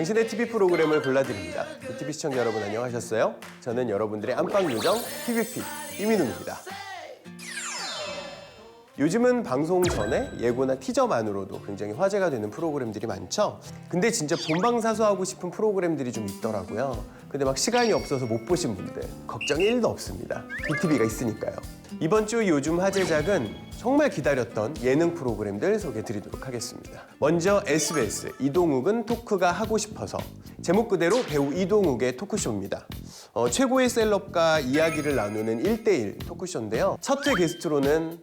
당신의 TV 프로그램을 골라드립니다. TV 시청자 여러분 안녕하셨어요? 저는 여러분들의 안방 요정 TVP 이민우입니다. 요즘은 방송 전에 예고나 티저만으로도 굉장히 화제가 되는 프로그램들이 많죠. 근데 진짜 본방사수하고 싶은 프로그램들이 좀 있더라고요. 근데 막 시간이 없어서 못 보신 분들 걱정이 1도 없습니다. BTV가 있으니까요. 이번 주 요즘 화제작은 정말 기다렸던 예능 프로그램들 소개해 드리도록 하겠습니다. 먼저 SBS 이동욱은 토크가 하고 싶어서 제목 그대로 배우 이동욱의 토크쇼입니다. 어, 최고의 셀럽과 이야기를 나누는 1대1 토크쇼인데요. 첫 회 게스트로는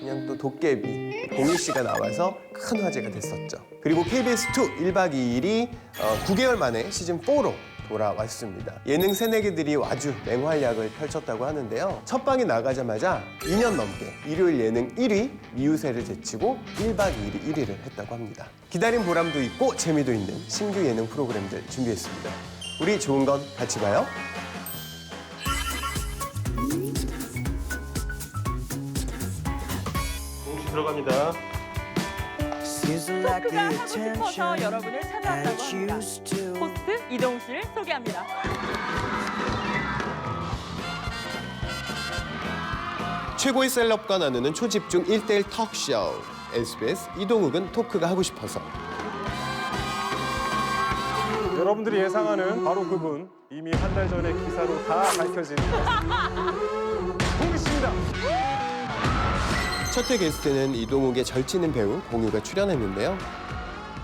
그냥 또 도깨비 공유 씨가 나와서 큰 화제가 됐었죠. 그리고 KBS2 1박 2일이 9개월 만에 시즌 4로 돌아왔습니다. 예능 새내기들이 아주 맹활약을 펼쳤다고 하는데요. 첫 방에 나가자마자 2년 넘게 일요일 예능 1위 미우새를 제치고 1박 2일이 1위를 했다고 합니다. 기다린 보람도 있고 재미도 있는 신규 예능 프로그램들 준비했습니다. 우리 좋은 건 같이 봐요. 공시 들어갑니다. 토크가 하고 싶어서 여러분을 찾아왔다고 합니다. 호스트 씨를 소개합니다. 최고의 셀럽과 나누는 초집중 1대1 턱쇼 SBS 이동욱은 토크가 하고 싶어서 여러분들이 예상하는 바로 그분 이미 한 달 전에 기사로 다 밝혀진 공기 씨입니다. 첫회 게스트는 이동욱의 절치는 배우 공유가 출연했는데요.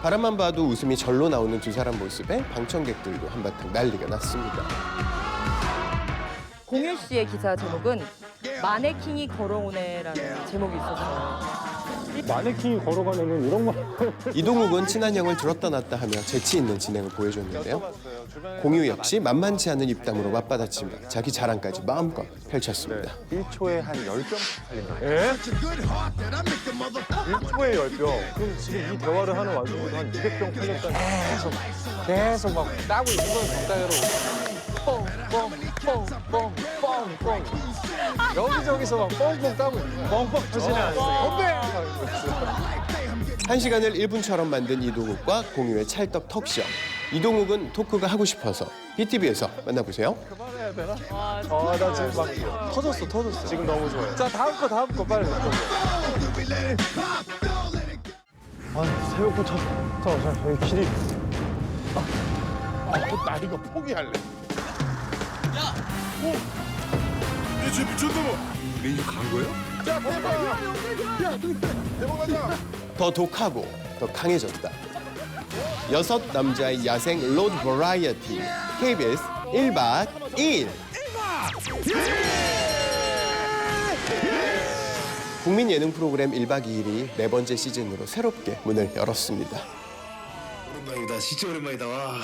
바람만 봐도 웃음이 절로 나오는 두 사람 모습에 방청객들도 한바탕 난리가 났습니다. 공유 씨의 기사 제목은 마네킹이 걸어오네라는 제목이 있었어요. 마네킹이 걸어가면은 이런 거 이동욱은 친한 형을 들었다 놨다 하며 재치 있는 진행을 보여줬는데요. 공유 역시 만만치 않은 입담으로 맞받아치며 자기 자랑까지 마음껏 펼쳤습니다. 1초에 한 10병 팔린다. 예? 1초에 10병. 그럼 지금 이 대화를 하는 와중에도 한 200병 팔렸다는 계속 계속 막 따고 있는 거예요, 적당히로. 여기저기서 막 뻥뻥 따고 있는 거야. 뻥뻥 터지네 않았어요. 건배! 한 시간을 1분처럼 만든 이동욱과 공유의 찰떡 턱쇼. 이동욱은 토크가 하고 싶어서 BTV에서 만나보세요. 그만해야 되나? 아, 나 지금 막 터졌어, 터졌어. 지금 너무 좋아요. 자, 다음 거, 다음 거 빨리. 아, 새벽부터. 자, 자, 저희 길이. 나 이거 포기할래. 야! 어? 얘 지금 미쳤나봐. 레이저 간 거예요? 야, 대박! 야, 대박 가자! 더 독하고 더 강해졌다. 여섯 남자의 야생 로드 버라이어티 KBS 1박 2일 국민 예능 프로그램 1박 2일이 네 번째 시즌으로 새롭게 문을 열었습니다. 오랜만이다. 진짜 오랜만이다. 와.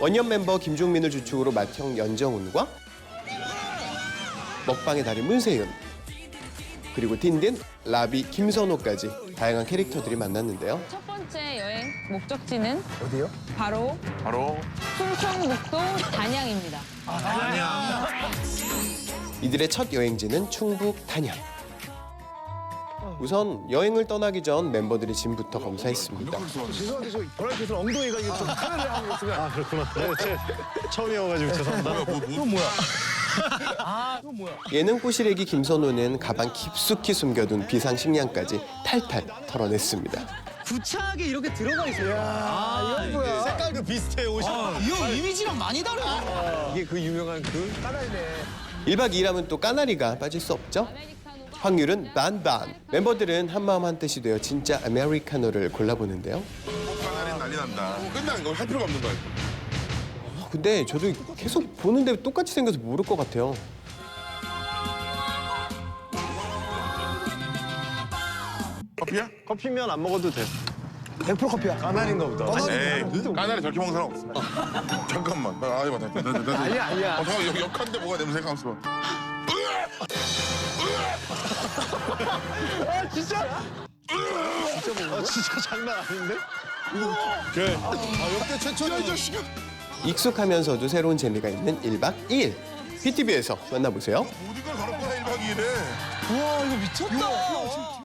원년 멤버 김종민을 주축으로 맏형 연정훈과 먹방의 달인 문세윤 그리고 딘딘, 라비, 김선호까지 다양한 캐릭터들이 만났는데요. 첫 번째 여행 목적지는 어디요? 바로 바로 충청북도 단양입니다. 이들의 첫 여행지는 충북 단양. 우선 여행을 떠나기 전 멤버들이 짐부터 검사했습니다. 죄송한데 저 엉덩이가 이게 좀 카메라에 하고 있으면 아, 그렇구나. 네, 제 처음이어가지고 죄송합니다. 뭐, 뭐, 뭐. 예능 꼬시래기 김선호는 가방 깊숙이 숨겨둔 비상식량까지 탈탈 털어냈습니다. 구차하게 이렇게 들어가 있어요. 아, 이건 뭐야? 색깔도 비슷해 옷이. 이거 이미지랑 많이 다르네. 이게 그 유명한 그 1박 2일 하면 또 까나리가 빠질 수 없죠? 확률은 반반. 멤버들은 한마음 한뜻이 되어 진짜 아메리카노를 골라보는데요. 까나리 난리 난다. 끝난 거할 필요가 없는 거야. 아, 근데 저도 계속 보는데 똑같이 생겨서 모를 것 같아요. 커피야? 커피면 안 먹어도 돼. 100% 커피야. 까나리인가 보다. 에이, 까나리 저렇게 먹는 사람 없어. 잠깐만. 나 아니 나, 아니야, 아니야. 어, 잠깐 역, 역한데 뭐가 냄새가 없어. 아, 진짜 장난 아닌데? 아, 역대 최초야 이 자식아. 익숙하면서도 새로운 재미가 있는 1박 2일. PTV에서 만나보세요. 모든 걸 걸었구나 1박 2일에. 우와 이거 미쳤다.